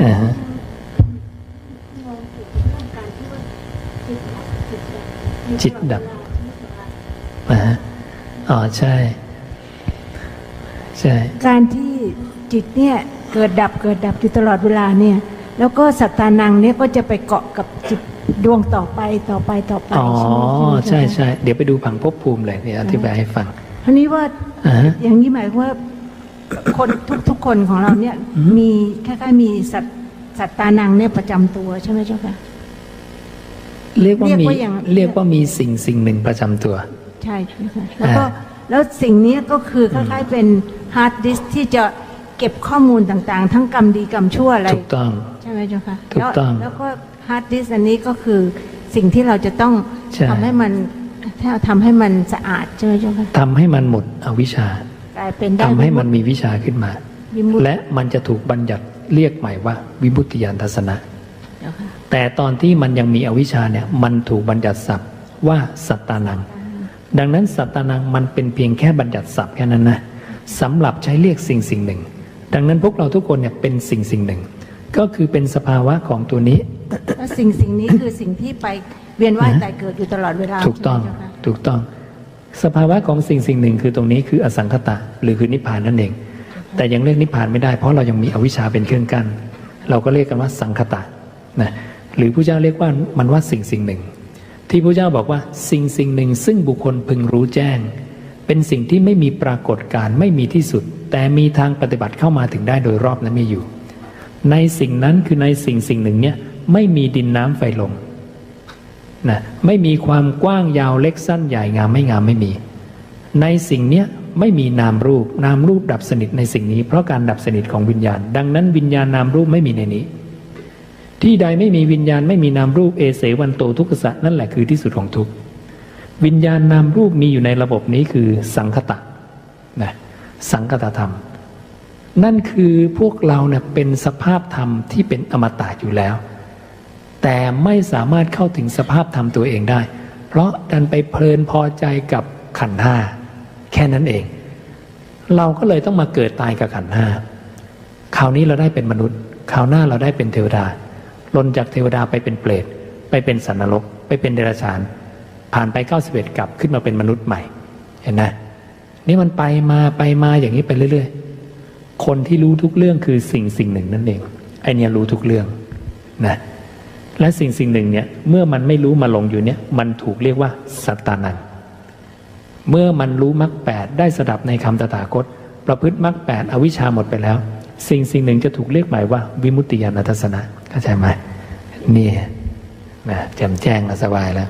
อ่าฮะจิตดับอ่าฮะอ๋อใช่ ใช่ การที่จิตเนี่ยเกิดดับเกิดดับอยู่ตลอดเวลาเนี่ย แล้วก็สัตตานังเนี่ยก็จะไปเกาะกับจิตดวงต่อไปต่อไปต่อไปอ๋อใช่ใช่ไหมใช่เดี๋ยวไปดูผังภพภูมิเลยเดี๋ยวอธิบายให้ฟังทีนี้ว่าอ่าฮะอย่างนี้หมายความว่า คนทุกทุกคนของเราเนี่ยอืมมีคล้ายๆมีสัตสัตตานังเนี่ยประจำตัวใช่ไหมเจ้าค่ะเรียกว่าเรียกมีว่าอย่างเรียกว่ามีสิ่งสิ่งหนึ่งประจำตัว ใช่ใช่ค่ะแล้วก็อ่าแล้วสิ่งนี้ก็คือคล้ายๆเป็นฮาร์ดดิสที่จะเก็บข้อมูลต่างๆ ทั้งกรรมดีกรรมชั่วอะไรถูกต้องใช่ไหมเจ้าค่ะถูกต้องแล้วแล้วก็ฮาร์ดดิสอันนี้ก็คือสิ่งที่เราจะต้องใช่ทำให้มันถ้าทำให้มันสะอาดใช่ไหมเจ้าค่ะทำให้มันหมดอวิชชา กลายเป็นได้ทำให้มันมีวิชาขึ้นมาวิมุตติและมันจะถูกบัญญัติเรียกใหม่ว่า วิมุตติยานทัศนะเจ้าค่ะแต่ตอนที่มันยังมีอวิชชาเนี่ยมันถูกบัญญัติศัพท์ว่าสัตตานัง ดังนั้นสัตตานังมันเป็นเพียงแค่บัญญัติศัพท์แค่นั้นนะสำหรับใช้เรียกสิ่งสิ่งหนึ่ง ดังนั้นพวกเราทุกคนเนี่ยเป็นสิ่งสิ่งหนึ่ง ก็คือเป็นสภาวะของตัวนี้แล้วสิ่งสิ่งนี้คือสิ่งที่ไปเวียนว่ายตายเกิดอยู่ตลอดเวลาถูกต้องใช่ไหมเจ้าค่ะถูกต้อง สภาวะของสิ่งสิ่งหนึ่งคือตรงนี้คืออสังขตะหรือคือนิพพานนั่นเอง แต่ยังเรียกนิพพานไม่ได้เพราะเรายังมีอวิชชาเป็นเครื่องกั้นเราก็เรียกกันว่าสังขตะนะหรือผู้เจ้าเรียกว่ามันว่าสิ่งสิ่งหนึ่ง ที่ผู้เจ้าบอกว่าสิ่งสิ่งหนึ่ง ซึ่งบุคคลพึงรู้แจ้ง เป็นสิ่งที่ไม่มีปรากฏการไม่มีที่สุด แต่มีทางปฏิบัติเข้ามาถึงได้โดยรอบและมีอยู่ ในสิ่งนั้นคือในสิ่งสิ่งหนึ่งเนี่ยไม่มีดินน้ำไฟลม นะไม่มีความกว้างยาวเล็กสั้นใหญ่งามไม่งามไม่มี ในสิ่งเนี้ยไม่มีนามรูปนามรูปดับสนิทในสิ่งนี้ เพราะการดับสนิทของวิญญาณ ดังนั้นวิญญาณนามรูปไม่มีในนี้ ที่ใดไม่มีวิญญาณไม่มีนามรูปเอเสวันโตทุกขสัตนั่นแหละคือที่สุดของทุกวิญญาณนามรูปมีอยู่ในระบบนี้คือสังคตะนะสังคตธรรม นั่นคือพวกเราเนี่ยเป็นสภาพธรรมที่เป็นอมตะอยู่แล้ว แต่ไม่สามารถเข้าถึงสภาพธรรมตัวเองได้ เพราะดันไปเพลินพอใจกับขันธ์ห้าแค่นั้นเอง เราก็เลยต้องมาเกิดตายกับขันธ์ห้าคราวนี้เราได้เป็นมนุษย์ คราวหน้าเราได้เป็นเทวดาลนจากเทวดาไปเป็นเปรตไปเป็นสันนรก ไปเป็นเดรัจฉาน ผ่านไป91กลับขึ้นมาเป็นมนุษย์ใหม่ เห็นไหมนี่มันไปมาไปมาอย่างนี้ไปเรื่อย ๆ คนที่รู้ทุกเรื่องคือสิ่งสิ่งหนึ่งนั่นเองไอเนี่ยรู้ทุกเรื่องนะ และสิ่งสิ่งหนึ่งเนี่ยเมื่อมันไม่รู้มาหลงอยู่เนี่ยมันถูกเรียกว่าสัตตานันเมื่อมันรู้มรรคแปดได้สดับในคำตถาคต ประพฤติมรรคแปดอวิชชาหมดไปแล้ว สิ่งสิ่งหนึ่งจะถูกเรียกหมายว่า วิมุตติยาณทัศนะเข้าใจไหมนี่นะแจ่มแจ้งและสบายแล้ว